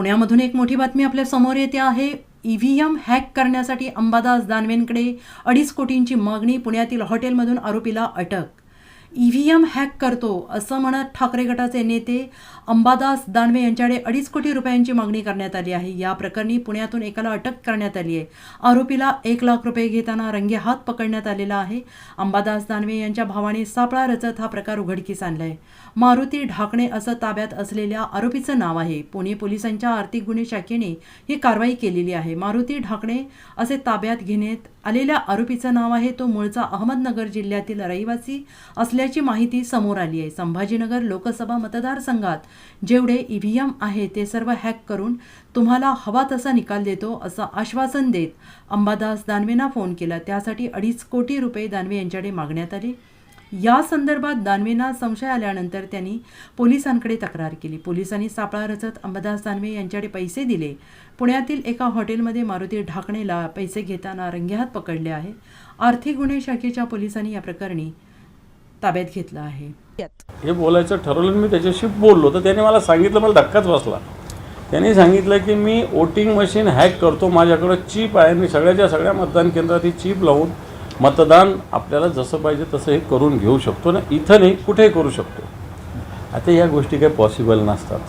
पुण्यामधून एक मोठी बातमी आपल्यासमोर येते आहे. ईव्हीएम हॅक करण्यासाठी अंबादास दानवेंकडे अडीच कोटींची मागणी पुण्यातील हॉटेलमधून आरोपीला अटक. ईव्हीएम हॅक करतो असं म्हणत ठाकरे गटाचे नेते अंबादास दानवे यांच्याकडे अडीच कोटी रुपयांची मागणी करण्यात आली आहे. या प्रकरणी पुण्यातून एकाला अटक करण्यात आली आहे. आरोपीला एक लाख रुपये घेताना रंगे हात पकडण्यात आलेला आहे. अंबादास दानवे यांच्या भावाने सापळा रचत हा प्रकार उघडकीस आणलाय. मारुती ढाकणे असं ताब्यात असलेल्या आरोपीचं नाव आहे. पुणे पोलिसांच्या आर्थिक गुन्हे शाखेने ही कारवाई केलेली आहे. मारुती ढाकणे असे ताब्यात घेण्यात आलेल्या आरोपीचं नाव आहे. तो मूळचा अहमदनगर जिल्ह्यातील रहिवासी असल्याची माहिती समोर आली आहे. संभाजीनगर लोकसभा मतदारसंघात जेवढे ईव्हीएम आहे ते सर्व हॅक करून तुम्हाला हवा तसा निकाल देतो असं आश्वासन देत अंबादास दानवेंना फोन केला. त्यासाठी अडीच कोटी रुपये दानवे यांच्याकडे मागण्यात आले. या संदर्भात दानवेंना संशय आल्यानंतर त्यांनी पोलिसांकडे तक्रार केली. पोलिसांनी सापळा रचत अंबादास दानवे यांच्याकडे पैसे दिले. पुण्यातील एका हॉटेलमध्ये मारुती ढाकणेला पैसे घेताना रंगेहात पकडले आहे. आर्थिक गुन्हे शाखेच्या पोलिसांनी या प्रकरणी ताब्यात घेतलं आहे. हे बोलायचं ठरवलं मी त्याच्याशी बोललो. तर त्याने मला सांगितलं मला धक्काच बसला. त्यांनी सांगितलं की मी वोटिंग मशीन हॅक करतो माझ्याकडं चीप आहे मी सगळ्याच्या सगळ्या मतदान केंद्रात ही चीप लावून मतदान आपल्याला जसं पाहिजे तसं हे करून घेऊ शकतो ना इथं नाही कुठेही करू शकतो. आता या गोष्टी काही पॉसिबल नसतात.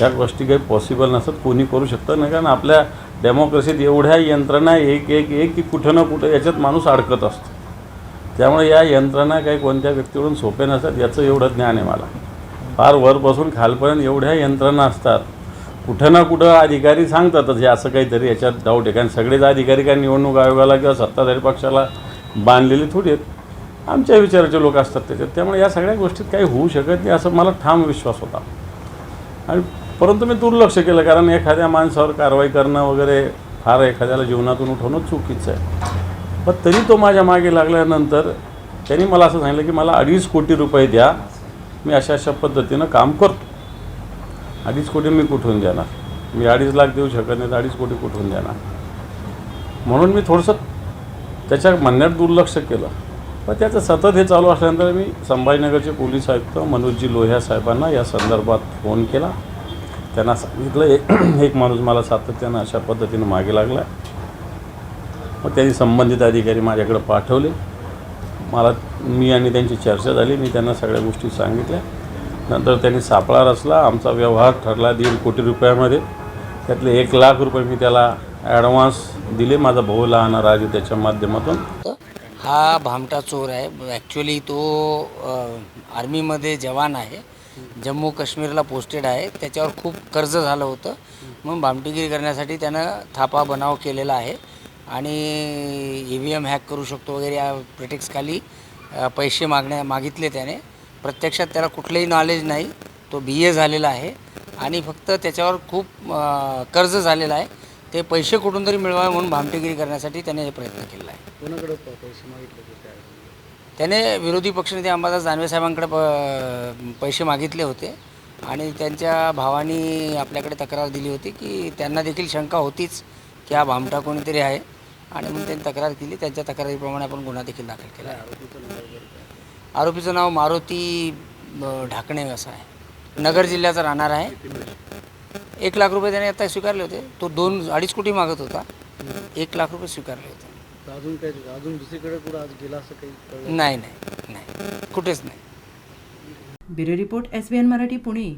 या गोष्टी काही पॉसिबल नसतात कोणी करू शकतं नाही कारण आपल्या डेमोक्रेसीत एवढ्या यंत्रणा एक एक एक की कुठं ना कुठं याच्यात माणूस अडकत असतो. त्यामुळे या यंत्रणा काही कोणत्या व्यक्तीकडून सोपे नसतात याचं एवढं ज्ञान आहे मला. फार वरपासून खालपर्यंत एवढ्या यंत्रणा असतात. कुठं ना कुठं अधिकारी सांगतातच हे असं काहीतरी याच्यात डाऊट आहे. कारण सगळेच अधिकारी काय निवडणूक आयोगाला किंवा सत्ताधारी पक्षाला बांधलेले थोडी आहेत. आमच्या विचाराचे लोक असतात त्याच्यात. त्यामुळे या सगळ्या गोष्टीत काही होऊ शकत नाही असं मला ठाम विश्वास होता. आणि परंतु मी दुर्लक्ष केलं कारण एखाद्या माणसावर कारवाई करणं वगैरे फार एखाद्याला जीवनातून उठवणं चुकीचं आहे. पण तरी तो माझ्या मागे लागल्यानंतर त्यांनी मला असं सांगितलं की मला अडीच कोटी रुपये द्या मी अशा अशा पद्धतीनं काम करतो. अडीच कोटी मी कुठून देणार? मी अडीच लाख देऊ शकत नाही तर अडीच कोटी कुठून देणार? म्हणून मी थोडंसं त्याच्या म्हणण्यात दुर्लक्ष केलं. पण त्याचं सतत हे चालू असल्यानंतर मी संभाजीनगरचे पोलीस आयुक्त मनोजजी लोह्या साहेबांना या संदर्भात फोन केला. त्यांना सांगितलं एक एक माणूस मला सातत्यानं अशा पद्धतीनं मागे लागला मग त्यांनी संबंधित अधिकारी माझ्याकडे पाठवले. मला मी आणि त्यांची चर्चा झाली. मी त्यांना सगळ्या गोष्टी सांगितल्या. नंतर त्यांनी सापळा रचला. आमचा व्यवहार ठरला दीड कोटी रुपयामध्ये. त्यातले एक लाख रुपये मी त्याला ॲडव्हान्स दिले. माझा भाऊ लहान राजू त्याच्या माध्यमातून. हा भामटा चोर आहे. ॲक्च्युली तो आर्मीमध्ये जवान आहे. जम्मू काश्मीरला पोस्टेड आहे. त्याच्यावर खूप कर्ज झालं होतं. मग भामटीगिरी करण्यासाठी त्यानं थापा बनाव केलेला आहे. आणि ई व्ही एम हॅक करू शकतो वगैरे या प्रिटेक्सखाली पैसे मागण्या मागितले त्याने. प्रत्यक्षात त्याला कुठलंही नॉलेज नाही. तो बी ए झालेला आहे. आणि फक्त त्याच्यावर खूप कर्ज झालेलं आहे. ते पैसे कुठून तरी मिळवावे म्हणून भामटेगिरी करण्यासाठी त्याने हे प्रयत्न केलेला आहे. कोणाकडे पैसे मागितले त्याने विरोधी पक्षनेते अंबादास दानवे साहेबांकडे प पैसे मागितले होते. आणि त्यांच्या भावानी आपल्याकडे तक्रार दिली होती की त्यांना देखील शंका होतीच. की हा भामटा कोणीतरी आहे. आणि म्हणून त्यांनी तक्रार केली. त्यांच्या तक्रारीप्रमाणे आपण गुन्हा देखील दाखल केला आहे. आरोपीचं नाव मारुती ढाकणे असं आहे. नगर जिल्ह्याचा राहणार आहे. एक लाख रुपये त्याने आता स्वीकारले होते. तो दोन अडीच कोटी मागत होता. एक लाख रुपये स्वीकारले होते. अजून काय अजून दुसरीकडे कुठं आज गेला असं काही नाही नाही नाही. कुठेच नाही. Bureau report S B N Marathi Pune.